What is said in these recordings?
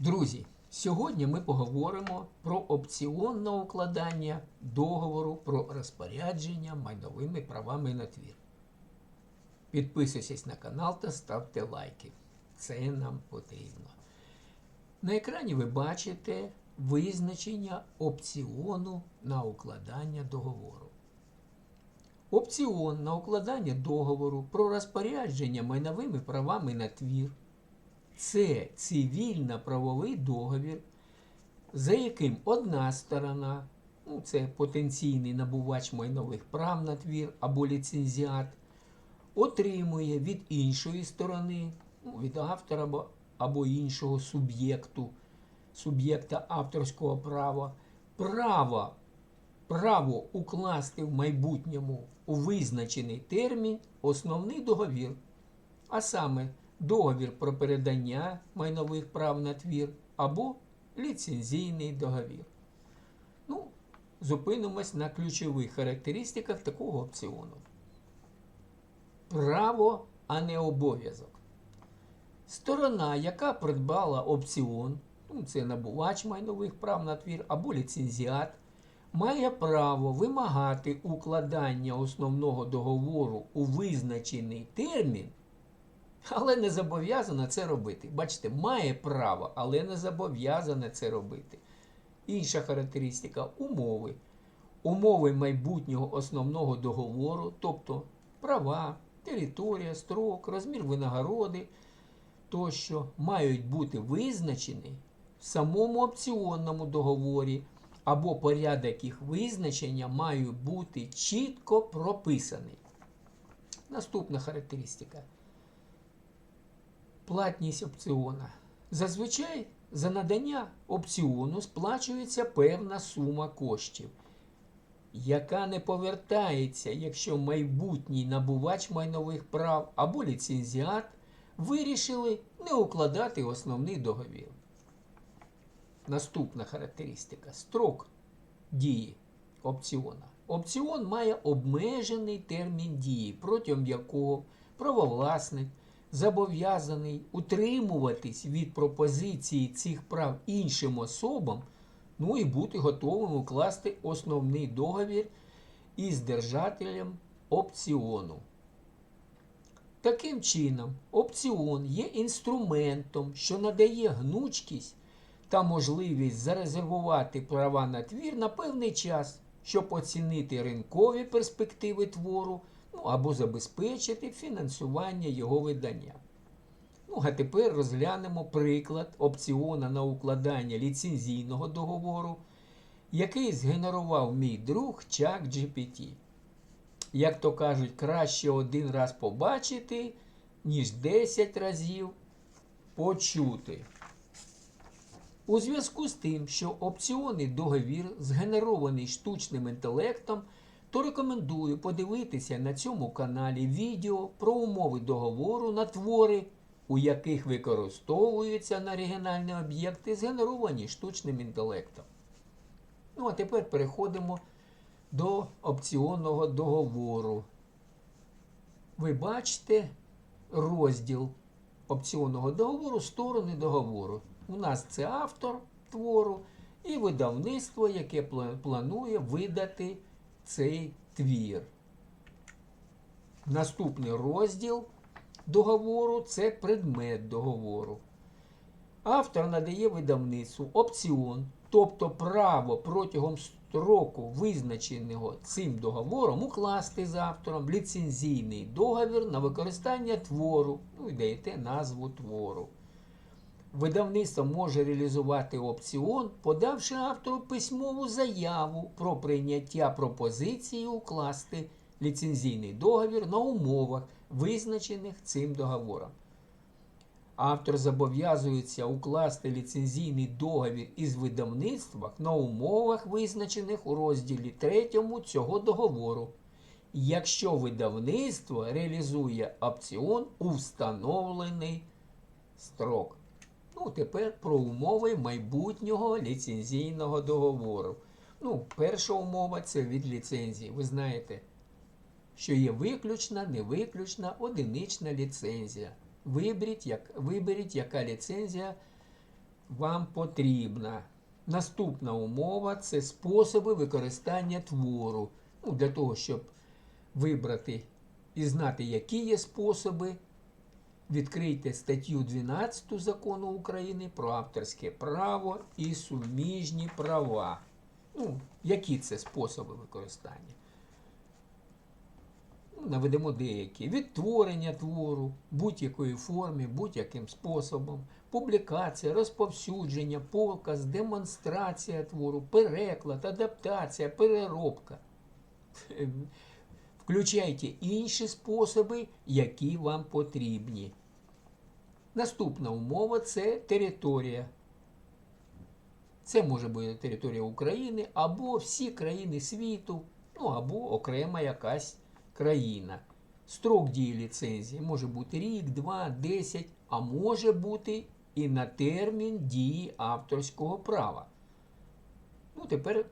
Друзі, сьогодні ми поговоримо про опціонне укладання договору про розпорядження майновими правами на твір. Підписуйтесь на канал та ставте лайки. Це нам потрібно. На екрані ви бачите визначення опціону на укладання договору. Опціон на укладання договору про розпорядження майновими правами на твір це цивільно-правовий договір, за яким одна сторона, ну це потенційний набувач майнових прав на твір або ліцензіат, отримує від іншої сторони, ну, від автора або, іншого суб'єкту, суб'єкта авторського права, право, право укласти в майбутньому у визначений термін основний договір, а саме договір про передання майнових прав на твір або ліцензійний договір. Ну, зупинимось на ключових характеристиках такого опціону. Право, а не обов'язок. Сторона, яка придбала опціон, ну, це набувач майнових прав на твір або ліцензіат, має право вимагати укладання основного договору у визначений термін але не зобов'язана це робити. Бачите, має право, але не зобов'язана це робити. Інша характеристика умови. Умови майбутнього основного договору, тобто права, територія, строк, розмір винагороди, тощо мають бути визначені в самому опціонному договорі, або порядок їх визначення має бути чітко прописаний. Наступна характеристика платність опціона. Зазвичай за надання опціону сплачується певна сума коштів, яка не повертається, якщо майбутній набувач майнових прав або ліцензіат вирішили не укладати основний договір. Наступна характеристика строк дії опціона. Опціон має обмежений термін дії, протягом якого правовласник зобов'язаний утримуватись від пропозиції цих прав іншим особам, ну і бути готовим укласти основний договір із держателем опціону. Таким чином, опціон є інструментом, що надає гнучкість та можливість зарезервувати права на твір на певний час, щоб оцінити ринкові перспективи твору ну, або забезпечити фінансування його видання. Ну, а тепер розглянемо приклад опціона на укладання ліцензійного договору, який згенерував мій друг Чак GPT. Як то кажуть, краще один раз побачити, ніж 10 разів почути. У зв'язку з тим, що опціонний договір згенерований штучним інтелектом то рекомендую подивитися на цьому каналі відео про умови договору на твори, у яких використовуються на оригінальні об'єкти, згенеровані штучним інтелектом. Ну, а тепер переходимо до опціонного договору. Ви бачите розділ опціонного договору, сторони договору. У нас це автор твору і видавництво, яке планує видати цей твір. Наступний розділ договору це предмет договору. Автор надає видавництву опціон, тобто право протягом строку, визначеного цим договором, укласти з автором ліцензійний договір на використання твору, ну і даєте назву твору. Видавництво може реалізувати опціон, подавши автору письмову заяву про прийняття пропозиції укласти ліцензійний договір на умовах, визначених цим договором. Автор зобов'язується укласти ліцензійний договір із видавництва на умовах, визначених у розділі 3 цього договору, якщо видавництво реалізує опціон у встановлений строк. Ну, тепер про умови майбутнього ліцензійного договору. Ну, перша умова це від ліцензії. Ви знаєте, що є виключна, невиключна, одинична ліцензія. Виберіть, як, виберіть, яка ліцензія вам потрібна. Наступна умова це способи використання твору. Ну, для того, щоб вибрати і знати, які є способи, відкрийте статтю 12 закону України про авторське право і суміжні права. Ну, які це способи використання? Ну, наведемо деякі. Відтворення твору будь-якої формі, будь-яким способом, публікація, розповсюдження, показ, демонстрація твору, переклад, адаптація, переробка. Включайте інші способи, які вам потрібні. Наступна умова це територія. Це може бути територія України або всі країни світу, ну або окрема якась країна. Строк дії ліцензії може бути рік, два, десять, а може бути і на термін дії авторського права. Ну, тепер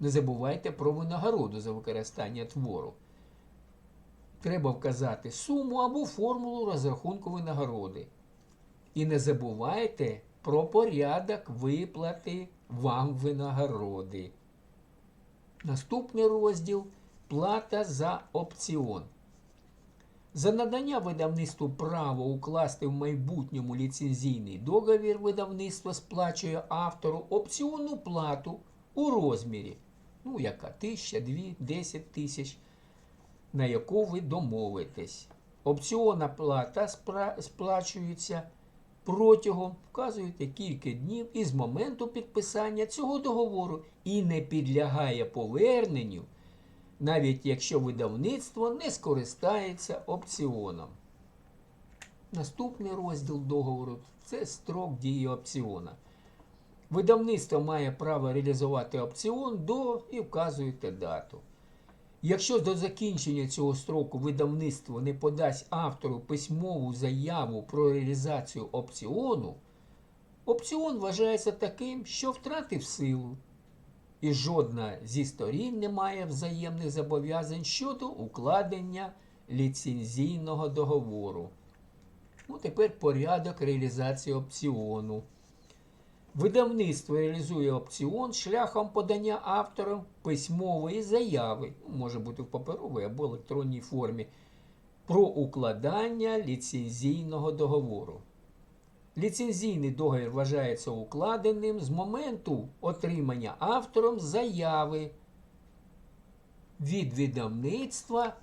не забувайте про винагороду за використання твору. Треба вказати суму або формулу розрахунку винагороди. І не забувайте про порядок виплати вам винагороди. Наступний розділ плата за опціон. За надання видавництву права укласти в майбутньому ліцензійний договір видавництво сплачує автору опціонну плату у розмірі, ну яка тисяча, дві, десять тисяч, на яку ви домовитесь. Опціонна плата спра- сплачується протягом, вказуєте, кілька днів із моменту підписання цього договору і не підлягає поверненню, навіть якщо видавництво не скористається опціоном. Наступний розділ договору це строк дії опціона. Видавництво має право реалізувати опціон до і вказуєте дату. Якщо до закінчення цього строку видавництво не подасть автору письмову заяву про реалізацію опціону, опціон вважається таким, що втратив силу, і жодна зі сторін не має взаємних зобов'язань щодо укладення ліцензійного договору. Ну, тепер порядок реалізації опціону. Видавництво реалізує опціон шляхом подання автором письмової заяви, може бути в паперовій або електронній формі, про укладання ліцензійного договору. Ліцензійний договір вважається укладеним з моменту отримання автором заяви від видавництва,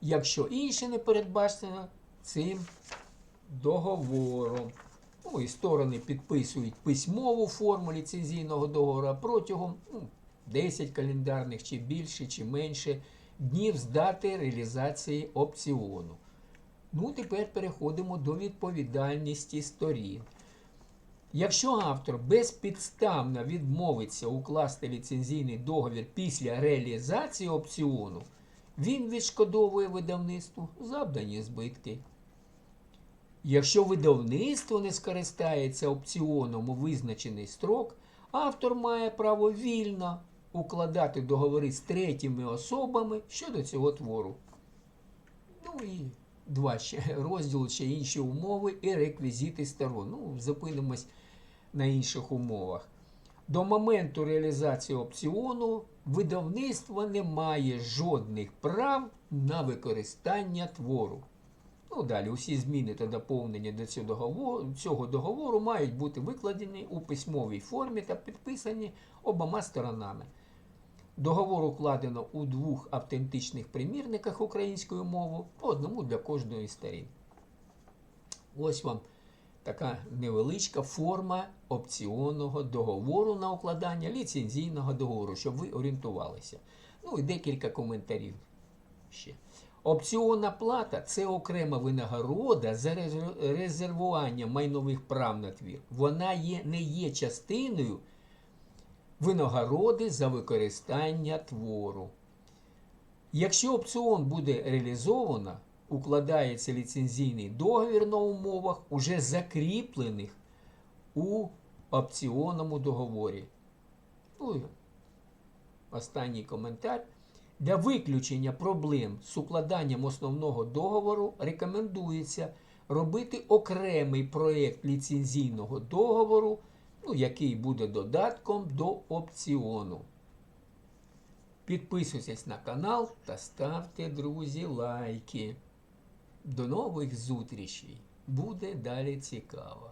якщо інше не передбачено цим договором. Ну, і сторони підписують письмову форму ліцензійного договору протягом ну, 10 календарних чи більше, чи менше днів з дати реалізації опціону. Ну, тепер переходимо до відповідальності сторін. Якщо автор безпідставно відмовиться укласти ліцензійний договір після реалізації опціону, він відшкодовує видавництву завдані збитки. Якщо видавництво не скористається опціоном у визначений строк, автор має право вільно укладати договори з третіми особами щодо цього твору. Ну і два ще розділ, ще інші умови і реквізити сторон. Ну, зупинимось на інших умовах. До моменту реалізації опціону видавництво не має жодних прав на використання твору. Ну, далі, усі зміни та доповнення до цього договору, цього договору мають бути викладені у письмовій формі та підписані обома сторонами. Договор укладено у двох автентичних примірниках українською мовою, по одному для кожної сторін. Ось вам така невеличка форма опціонного договору на укладання ліцензійного договору, щоб ви орієнтувалися. Ну і декілька коментарів ще. Опціонна плата це окрема винагорода за резервування майнових прав на твір. Вона є, не є частиною винагороди за використання твору. Якщо опціон буде реалізовано, укладається ліцензійний договір на умовах, уже закріплених у опціонному договорі. Ну, останній коментар. Для виключення проблем з укладанням основного договору рекомендується робити окремий проєкт ліцензійного договору, ну, який буде додатком до опціону. Підписуйтесь на канал та ставте, друзі, лайки. До нових зустрічей! Буде далі цікаво.